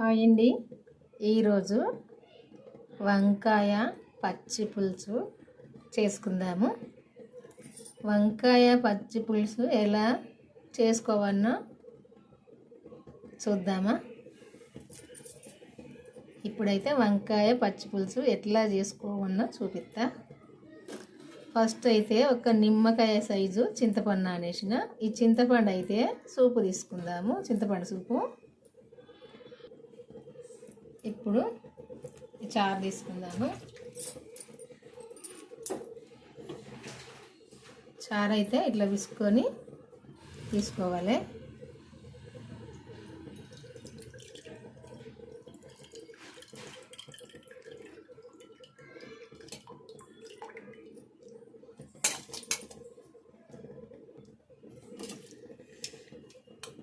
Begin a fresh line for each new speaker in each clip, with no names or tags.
Hi అండి ఈరోజు వంకాయ పచ్చి పులుసు చేసుకుందాము. వంకాయ పచ్చి పులుసు ఎలా చేసుకోవన్నో చూద్దామా? ఇప్పుడైతే వంకాయ పచ్చి పులుసు ఎట్లా చేసుకోవన్నో చూపిస్తా. ఫస్ట్ అయితే ఒక నిమ్మకాయ సైజు చింతపండు నానేసిన. ఈ చింతపండు అయితే సూపు తీసుకుందాము. చింతపండు సూపు. ఇప్పుడు ఈ చారు తీసుకుందాము. చారు అయితే ఇట్లా విసుకొని తీసుకోవాలి.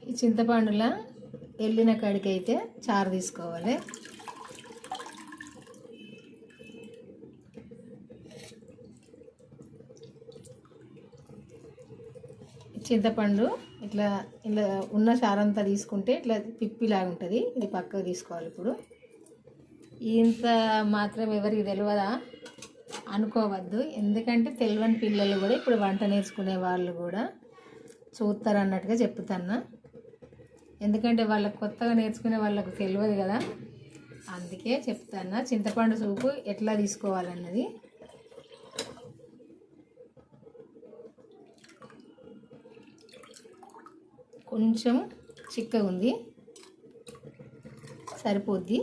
ఈ చింతపండులా వెళ్ళిన కాడికి అయితే చారు తీసుకోవాలి. చింతపండు ఇట్లా ఇలా ఉన్న చారంతా తీసుకుంటే ఇట్లా పిప్పిలాగా ఉంటుంది. ఇది పక్కకు తీసుకోవాలి ఇప్పుడు. ఇంత మాత్రం ఎవరికి తెలియదా అనుకోవద్దు. ఎందుకంటే తెలియని పిల్లలు కూడా ఇప్పుడు వంట నేర్చుకునే వాళ్ళు కూడా చూస్తారు అన్నట్టుగా చెప్తున్నా. ఎందుకంటే వాళ్ళకి కొత్తగా నేర్చుకునే వాళ్ళకు తెలియదు కదా. అందుకే చెప్తాను చింతపండు సూపు ఎట్లా తీసుకోవాలన్నది కొంచెం చిక్కగా ఉంది. సరిపోద్ది.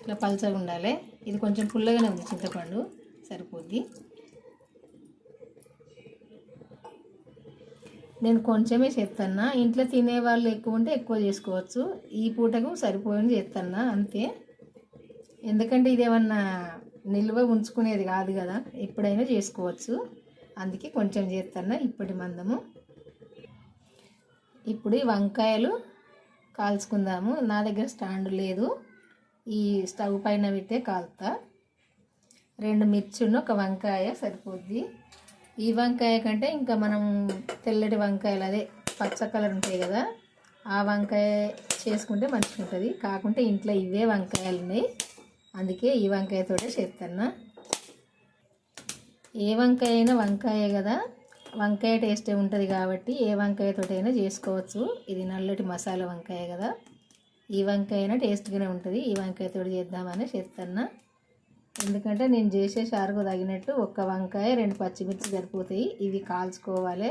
ఇట్లా పల్చగా ఉండాలి. ఇది కొంచెం పుల్లగానే ఉంది చింతపండు. సరిపోద్ది. నేను కొంచెమే చేస్తాను ఇంట్లో తినే వాళ్ళు ఎక్కువ ఉంటే ఎక్కువ చేసుకోవచ్చు. ఈ పూటకు సరిపోయింది చేస్తాను అంతే. ఎందుకంటే ఇది ఏమన్నా నిల్వ ఉంచుకునేది కాదు కదా. ఎప్పుడైనా చేసుకోవచ్చు. అందుకే కొంచెం చేస్తాను ఇప్పటి మందము. ఇప్పుడు ఈ వంకాయలు కాల్చుకుందాము. నా దగ్గర స్టాండ్ లేదు. ఈ స్టవ్ పైన పెట్టే కాలుతా. రెండు మిర్చును ఒక వంకాయ సరిపోద్ది. ఈ వంకాయ కంటే ఇంకా మనం తెల్లటి వంకాయలు అదే పచ్చ కలర్ ఉంటాయి కదా ఆ వంకాయ చేసుకుంటే మంచిగా ఉంటుంది. కాకుంటే ఇంట్లో ఇవే వంకాయలు ఉన్నాయి. అందుకే ఈ వంకాయతోటే చేస్తాను ఏ వంకాయ అయినా వంకాయే కదా. వంకాయ టేస్టే ఉంటుంది కాబట్టి ఏ వంకాయతోటైనా చేసుకోవచ్చు. ఇది నల్లటి మసాలా వంకాయ కదా. ఈ వంకాయ అయినా టేస్ట్గానే ఉంటుంది. ఈ వంకాయతో చేద్దామని చేస్తున్నా ఎందుకంటే నేను చేసే షారుకు తగినట్టు ఒక్క వంకాయ రెండు పచ్చిమిర్చి సరిపోతాయి. ఇవి కాల్చుకోవాలి.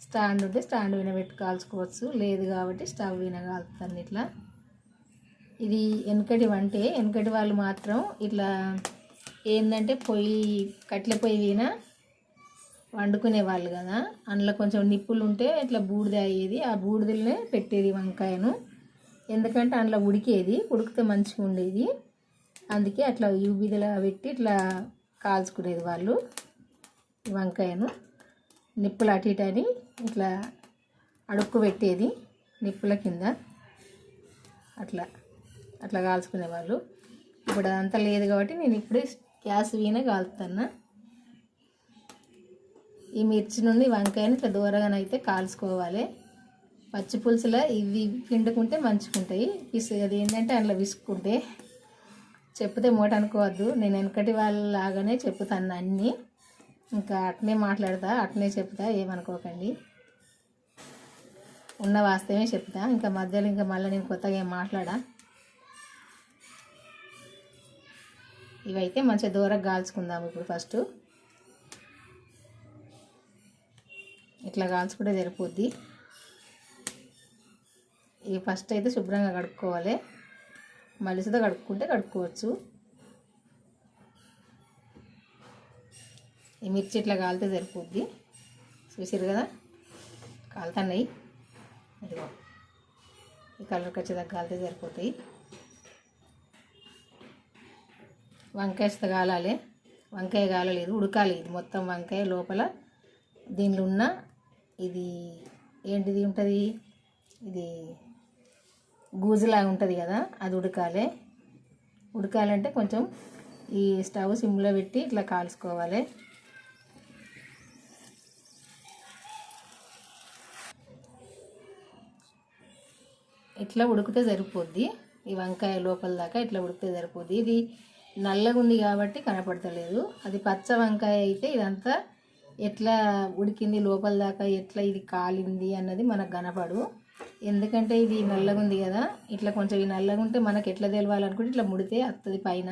స్టాండ్ ఉంటే స్టాండ్ వినబెట్టి కాల్చుకోవచ్చు. లేదు కాబట్టి స్టవ్ వినగాల్తాను ఇట్లా. ఇది వెనకటి వంటే వెనకటి వాళ్ళు మాత్రం ఇట్లా ఏంటంటే పొయ్యి కట్టెల పొయ్యి విన వండుకునే వాళ్ళు కదా. అందులో కొంచెం నిప్పులు ఉంటే ఇట్లా బూడిద అయ్యేది. ఆ బూడిదలనే పెట్టేది వంకాయను. ఎందుకంటే అందులో ఉడికేది. ఉడికితే మంచిగా ఉండేది. అందుకే అట్లా యూబిదలా పెట్టి ఇట్లా కాల్చుకునేది వాళ్ళు వంకాయను. నిప్పులు అటు ఇటు అని ఇట్లా అడుక్కు పెట్టేది నిప్పుల కింద. అట్లా అట్లా కాల్చుకునేవాళ్ళు ఇప్పుడు అదంతా లేదు కాబట్టి నేను ఇప్పుడు గ్యాస్ వీణ కాలుతున్నా ఈ మిర్చి నుండి వంకాయని ఇట్లా దూరంగానైతే కాల్చుకోవాలి. పచ్చి పులుసులో ఇవి పిండుకుంటే మంచుకుంటాయి పిసు అది ఏంటంటే అందులో విసుక్కుంటే చెప్తే మూట అనుకోవద్దు. నేను వెనకటి వాళ్ళలాగానే చెప్తాను అన్నీ. ఇంకా అట్నే మాట్లాడతా అట్నే చెప్తా ఏమనుకోకండి. ఉన్న వాస్తవమే చెప్తా. ఇంకా మధ్యలో ఇంకా మళ్ళీ నేను కొత్తగా ఏం మాట్లాడా? ఇవైతే మంచిగా దూరంగా కాల్చుకుందాం ఇప్పుడు ఫస్ట్. ఇట్లా కాల్చుకుంటే సరిపోద్ది. ఇవి ఫస్ట్ అయితే శుభ్రంగా కడుక్కోవాలి. మలిసితో కడుక్కుంటే కడుక్కోవచ్చు. ఈ మిర్చి ఇట్లా కాలితే సరిపోద్ది. చూసారు కదా? కాలుతున్నాయి. ఇదిగో ఈ కలర్ వచ్చేదాకా కాలితే సరిపోతాయి. వంకాయస్త కాలాలి. వంకాయ కాలలేదు ఉడకాలి. ఇది మొత్తం వంకాయ లోపల దీనిలో ఉన్న ఇది ఏంటిది ఉంటుంది? ఇది గూజులాగా ఉంటుంది కదా అది ఉడకాలి. ఉడకాలంటే కొంచెం ఈ స్టవ్ సిమ్లో పెట్టి ఇట్లా కాల్చుకోవాలి. ఇట్లా ఉడికితే సరిపోద్ది. ఈ వంకాయ లోపల దాకా ఇట్లా ఉడికితే సరిపోద్ది. ఇది నల్లగా ఉంది కాబట్టి కనపడతలేదు. అది పచ్చ వంకాయ అయితే ఇదంతా ఎట్లా ఉడికింది లోపల దాకా ఎట్లా ఇది కాలింది అన్నది మనకు కనపడు ఎందుకంటే ఇది నల్లగా ఉంది కదా ఇట్లా కొంచెం ఈ నల్లగా ఉంటే మనకి ఎట్లా తెలవాలనుకుంటే ఇట్లా ముడితే వస్తుంది పైన.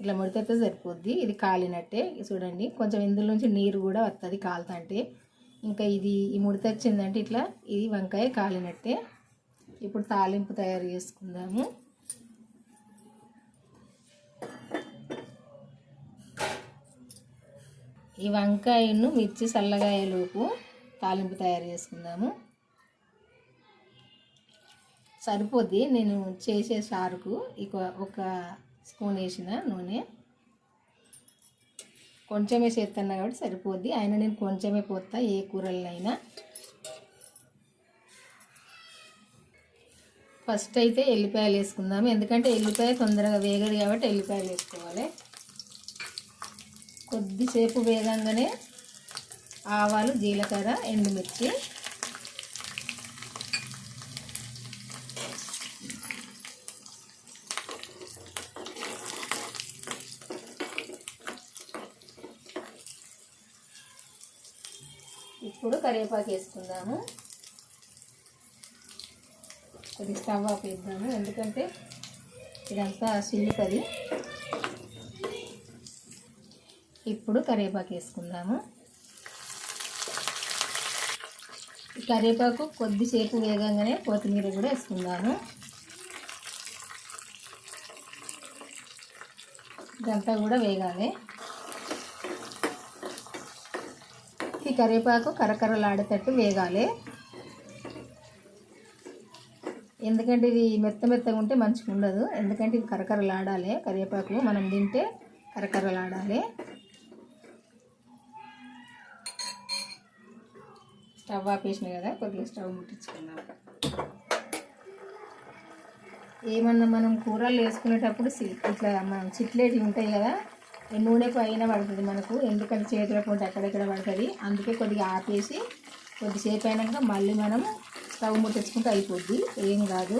ఇట్లా ముడితే వస్తే సరిపోద్ది. ఇది కాలినట్టే. చూడండి కొంచెం ఇందులో నుంచి నీరు కూడా వస్తుంది కాలుతంటే. ఇంకా ఇది ఈ ముడిత వచ్చిందంటే ఇట్లా ఇది వంకాయ కాలినట్టే. ఇప్పుడు తాలింపు తయారు చేసుకుందాము. ఈ వంకాయను మిర్చి చల్లగాయలోపు తాలింపు తయారు చేసుకుందాము. సరిపోద్ది. నేను చేసే సారుకు ఇక ఒక స్పూన్ వేసిన నూనె. కొంచెమే చేస్తున్నా కాబట్టి సరిపోద్ది. అయినా నేను కొంచెమే పోతా ఏ కూరలైనా ఫస్ట్ అయితే ఎల్లిపాయలు వేసుకుందాము. ఎందుకంటే ఎల్లిపాయ తొందరగా వేగదు కాబట్టి ఎల్లిపాయలు వేసుకోవాలి. కొద్దిసేపు వేగంగానే ఆవాలు జీలకర్ర ఎండుమిర్చి. ఇప్పుడు కరివేపాకు వేసుకుందాము. కొద్ది స్టవ్ ఆఫ్ వేద్దాము ఎందుకంటే ఇదంతా సిల్లుతుంది ఇప్పుడు కరివేపాకు వేసుకుందాము. కరివేపాకు కొద్దిసేపు వేగంగానే కొత్తిమీర కూడా వేసుకుందాము. ఇదంతా కూడా వేగాలి. ఈ కరివేపాకు కరకరలాడేటట్టు వేగాలి. ఎందుకంటే ఇది మెత్త మెత్తగా ఉంటే మంచిగా ఉండదు ఎందుకంటే ఇది కరకరలాడాలి కరివేపాకు మనం తింటే కరకరలాడాలి. స్టవ్ ఆపేసినాయి కదా కొద్దిగా స్టవ్ ముట్టించుకున్నాక. ఏమన్నా మనం కూరలు వేసుకునేటప్పుడు సి- ఇట్లా మనం చిట్లేటివి ఉంటాయి కదా నూనెకు నూనె పైన పడుతుంది మనకు ఎందుకంటే చేతిలో పోతే అక్కడెక్కడ పడుతుంది అందుకే కొద్దిగా ఆపేసి కొద్దిసేపు అయినాక మళ్ళీ మనం స్టవ్ ముట్టించుకుంటే అయిపోద్ది ఏం కాదు.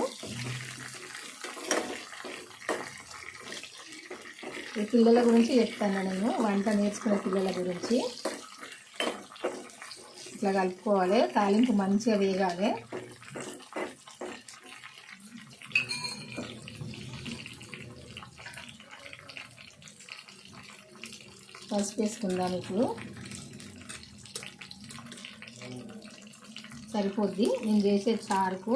ఈ పిల్లల గురించి చెప్తాను నేను వంట నేర్చుకునే పిల్లల గురించి. ఇట్లా కలుపుకోవాలి. తాలింపు మంచిగా వేగాలి. పసుపు వేసుకుందాం ఇప్పుడు. సరిపోద్ది. నేను చేసే చారుకు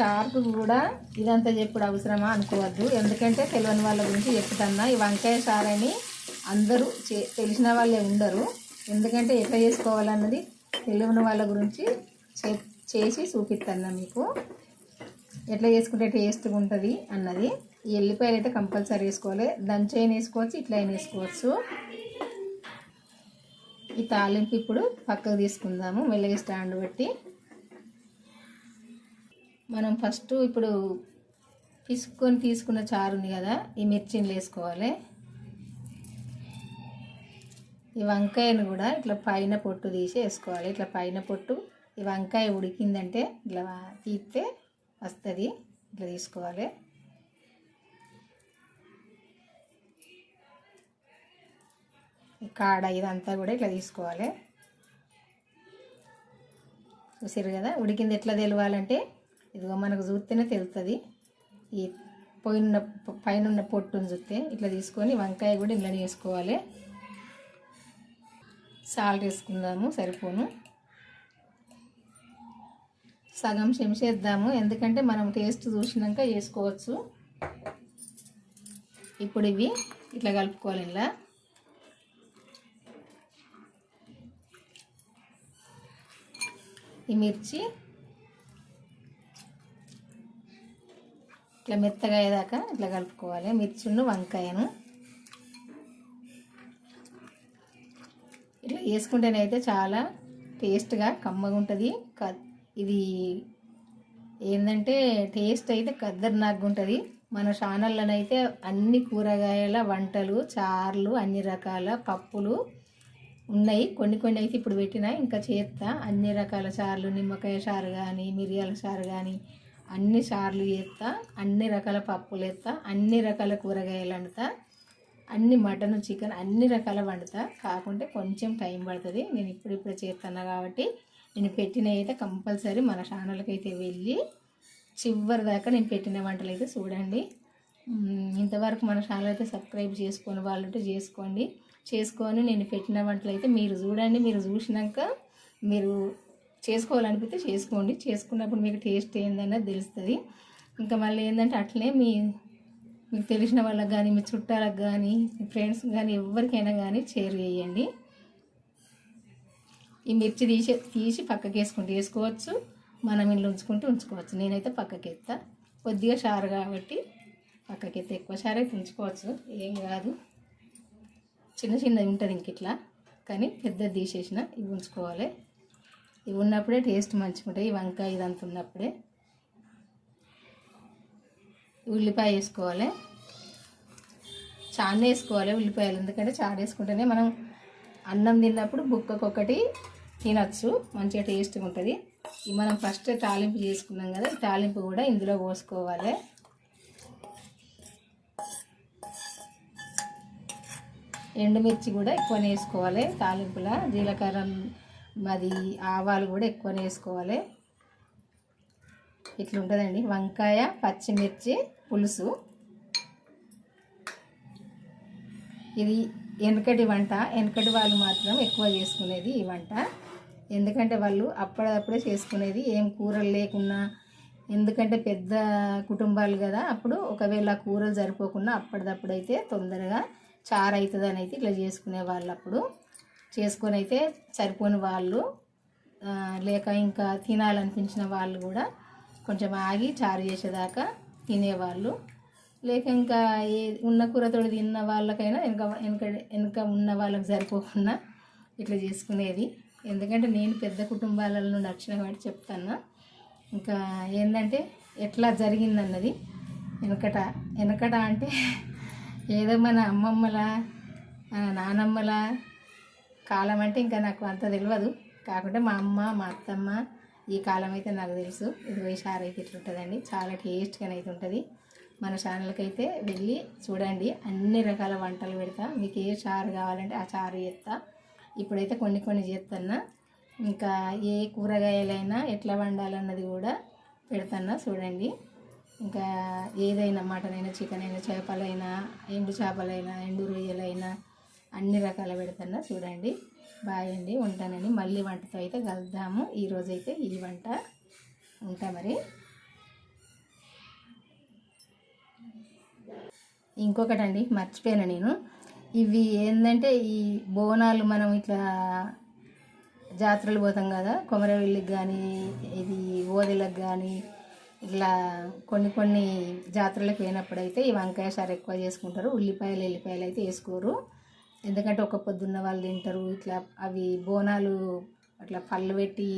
చారుకు కూడా ఇదంతా చెప్పుడు అవసరమా అనుకోవద్దు. ఎందుకంటే తెలియని వాళ్ళ గురించి చెప్తున్నా. ఈ వంకాయ చారని అందరూ చే తెలిసిన వాళ్ళే ఉండరు. ఎందుకంటే ఎట్లా చేసుకోవాలన్నది తెలియని వాళ్ళ గురించి చేసి చూపిస్తున్నా మీకు. ఎట్లా చేసుకుంటే టేస్ట్గా ఉంటుంది అన్నది. ఈ ఎల్లిపాయలు అయితే కంపల్సరీ వేసుకోవాలి. దంచైన వేసుకోవచ్చు ఇట్లా అయినా వేసుకోవచ్చు. ఈ తాలింపు ఇప్పుడు పక్కకు తీసుకుందాము. మెల్లగా స్టాండ్ పెట్టి మనం ఫస్ట్ ఇప్పుడు పిసుకొని తీసుకున్న చారు ఉంది కదా ఈ మిర్చిని వేసుకోవాలి. ఈ వంకాయను కూడా ఇట్లా పైన పొట్టు తీసి వేసుకోవాలి. ఇట్లా పైన పొట్టు ఈ వంకాయ ఉడికిందంటే ఇట్లా తీస్తే వస్తుంది. ఇట్లా తీసుకోవాలి. ఈ కాడ ఇదంతా కూడా ఇట్లా తీసుకోవాలి. చూసారు కదా ఉడికింది ఎట్లా తెలవాలంటే ఇదిగో మనకు చూస్తేనే తెలుస్తుంది. ఈ పోయిన పైన ఉన్న పొట్టును చూస్తే ఇట్లా తీసుకొని వంకాయ కూడా ఇట్లా వేసుకోవాలి. సాల్ట్ వేసుకుందాము సరిపోను. సగం చెంచేద్దాము ఎందుకంటే మనం టేస్ట్ చూసినాక వేసుకోవచ్చు. ఇప్పుడు ఇవి ఇట్లా కలుపుకోవాలి ఇలా ఈ మిర్చి ఇట్లా మెత్తగా అయ్యేదాకా ఇట్లా కలుపుకోవాలి. మిర్చిను వంకాయను. ఇట్లా వేసుకుంటేనైతే చాలా టేస్ట్గా కమ్మగా ఉంటుంది. క ఇది ఏంటంటే టేస్ట్ అయితే ఖద్దర్నాగ్గా ఉంటుంది. మన ఛానల్లోనైతే అన్ని కూరగాయల వంటలు చార్లు అన్ని రకాల పప్పులు ఉన్నాయి. కొన్ని కొన్ని అయితే ఇప్పుడు పెట్టినా ఇంకా చేస్తా అన్ని రకాల చారులు నిమ్మకాయ చారు కానీ మిరియాల చారు కానీ అన్ని సార్లు చేస్తా అన్ని రకాల పప్పులు వేస్తా అన్ని రకాల కూరగాయలు వండుతా అన్ని మటన్ చికెన్ అన్ని రకాల వండుతా. కాకుంటే కొంచెం టైం పడుతుంది. నేను ఇప్పుడు ఇప్పుడు చేస్తున్నా కాబట్టి నేను పెట్టిన అయితే కంపల్సరీ మన ఛానల్కి అయితే వెళ్ళి చివరి దాకా నేను పెట్టిన వంటలు అయితే చూడండి. ఇంతవరకు మన ఛానల్ అయితే సబ్స్క్రైబ్ చేసుకొని వాళ్ళంటే చేసుకోండి. చేసుకొని నేను పెట్టిన వంటలు అయితే మీరు చూడండి. మీరు చూసినాక మీరు చేసుకోవాలనిపిస్తే చేసుకోండి. చేసుకున్నప్పుడు మీకు టేస్ట్ ఏందన్నది తెలుస్తుంది. ఇంకా మళ్ళీ ఏంటంటే అట్లనే మీ మీకు తెలిసిన వాళ్ళకి కానీ మీ చుట్టాలకు కానీ మీ ఫ్రెండ్స్ కానీ ఎవరికైనా కానీ షేర్ చేయండి. ఈ మిర్చి తీసి తీసి పక్కకి వేసుకుంటూ వేసుకోవచ్చు మనం ఇంట్లో ఉంచుకుంటూ ఉంచుకోవచ్చు. నేనైతే పక్కకి ఎత్తా కొద్దిగా షారు కాబట్టి పక్కకి ఎత్తే ఎక్కువ షారు అయితే ఉంచుకోవచ్చు ఏం కాదు. చిన్న చిన్నది ఉంటుంది ఇంక ఇట్లా. కానీ పెద్దది తీసేసిన ఇవి ఉంచుకోవాలి. ఇవి ఉన్నప్పుడే టేస్ట్ మంచిగా ఉంటాయి ఈ వంకాయ ఇదంతా ఉన్నప్పుడే ఉల్లిపాయ వేసుకోవాలి. చాలా వేసుకోవాలి ఉల్లిపాయలు. ఎందుకంటే చాలా వేసుకుంటేనే మనం అన్నం తిన్నప్పుడు బుక్కకొకటి తినచ్చు. మంచిగా టేస్ట్గా ఉంటుంది. ఈ మనం ఫస్ట్ తాలింపు చేసుకున్నాం కదా తాలింపు కూడా ఇందులో పోసుకోవాలి. ఎండుమిర్చి కూడా ఎక్కువనే వేసుకోవాలి. తాలింపుల జీలకర్ర మరి ఆవాలు కూడా ఎక్కువనే వేసుకోవాలి. ఇట్లా ఉంటుందండి వంకాయ పచ్చిమిర్చి పులుసు. ఇది వెనకటి వంట. వెనకటి వాళ్ళు మాత్రం ఎక్కువ చేసుకునేది ఈ వంట. ఎందుకంటే వాళ్ళు అప్పటిదప్పుడే చేసుకునేది. ఏం కూరలు లేకున్నా ఎందుకంటే పెద్ద కుటుంబాలు కదా అప్పుడు ఒకవేళ కూరలు సరిపోకుండా అప్పటిదప్పుడైతే తొందరగా చారు అవుతుంది అని అయితే ఇట్లా చేసుకునే వాళ్ళు అప్పుడు చేసుకొని అయితే సరిపోని వాళ్ళు లేక ఇంకా తినాలనిపించిన వాళ్ళు కూడా కొంచెం ఆగి చారు చేసేదాకా తినేవాళ్ళు. లేక ఇంకా ఏ ఉన్న కూరతో తిన్న వాళ్ళకైనా వెనక వెనక వెనక ఉన్న వాళ్ళకి సరిపోకుండా ఇట్లా చేసుకునేది. ఎందుకంటే నేను పెద్ద కుటుంబాల నుండి వచ్చిన కాబట్టి చెప్తాను. ఇంకా ఏంటంటే ఎట్లా జరిగిందన్నది వెనకట వెనకట అంటే ఏదో మన అమ్మమ్మల నానమ్మలా నానమ్మల కాలం అంటే ఇంకా నాకు అంత తెలియదు కాకుంటే మా అమ్మ మా అత్తమ్మ ఈ కాలం అయితే నాకు తెలుసు. ఇరవై షార్ అయితే ఇట్లుంటుందండి. చాలా టేస్ట్గా అయితే ఉంటుంది. మన ఛానల్కి అయితే వెళ్ళి చూడండి. అన్ని రకాల వంటలు పెడతా. మీకు ఏ చారు కావాలంటే ఆ చారు చేస్తా. ఇప్పుడైతే కొన్ని కొన్ని చేస్తున్నా ఇంకా ఏ కూరగాయలైనా ఎట్లా వండాలన్నది కూడా పెడతాను చూడండి. ఇంకా ఏదైనా మటన్ అయినా చికెన్ అయినా చేపలైనా ఎండు చేపలైనా ఎండు రొయ్యలైనా అన్ని రకాల పెడుతున్నా చూడండి. బాయ్ అండి. ఉంటానండి. మళ్ళీ వంటతో అయితే కలుద్దాము. ఈరోజైతే ఈ వంట ఉంటా మరి. ఇంకొకటి అండి మర్చిపోయాను నేను. ఇవి ఏంటంటే ఈ బోనాలు మనం ఇట్లా జాతరలు పోతాం కదా. కొమరవెల్లికి కానీ ఇది ఓదెలకు కానీ ఇట్లా కొన్ని కొన్ని జాతరలకు పోయినప్పుడు అయితే ఈ వంకాయ సారు ఎక్కువ చేసుకుంటారు. ఉల్లిపాయలు ఎల్లిపాయలు అయితే వేసుకోరు. ఎందుకంటే ఒక పొద్దున్న వాళ్ళు తింటారు ఇట్లా అవి బోనాలు అట్లా పళ్ళు పెట్టి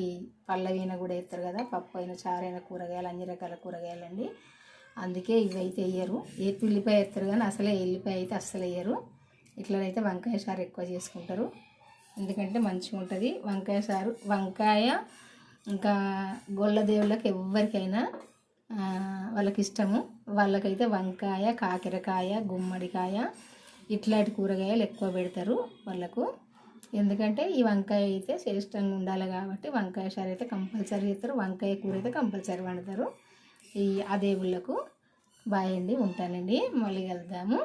పళ్ళవైనా కూడా వేస్తారు కదా పప్పు అయినా చారైన కూరగాయలు అన్ని రకాల కూరగాయలు అండి. అందుకే ఇవి అయితే వేయరు. ఏ ఉల్లిపాయ వేస్తారు కానీ అసలే ఎల్లిపాయ అయితే అస్సలు వేయరు. ఇట్లనైతే వంకాయ సారు ఎక్కువ చేసుకుంటారు. ఎందుకంటే మంచిగా ఉంటుంది. వంకాయ సారు వంకాయ ఇంకా గొల్ల దేవుళ్ళకి ఎవరికైనా వాళ్ళకి ఇష్టము. వాళ్ళకైతే వంకాయ కాకరకాయ గుమ్మడికాయ ఇట్లాంటి కూరగాయలు ఎక్కువ పెడతారు వాళ్ళకు. ఎందుకంటే ఈ వంకాయ అయితే శ్రేష్టంగా ఉండాలి కాబట్టి వంకాయ సారి అయితే కంపల్సరీ చేస్తారు. వంకాయ కూర అయితే కంపల్సరీ వండుతారు. ఈ ఆ దేవుళ్ళకు బాయ్ అండి ఉంటానండి. మళ్ళీ వెళ్దాము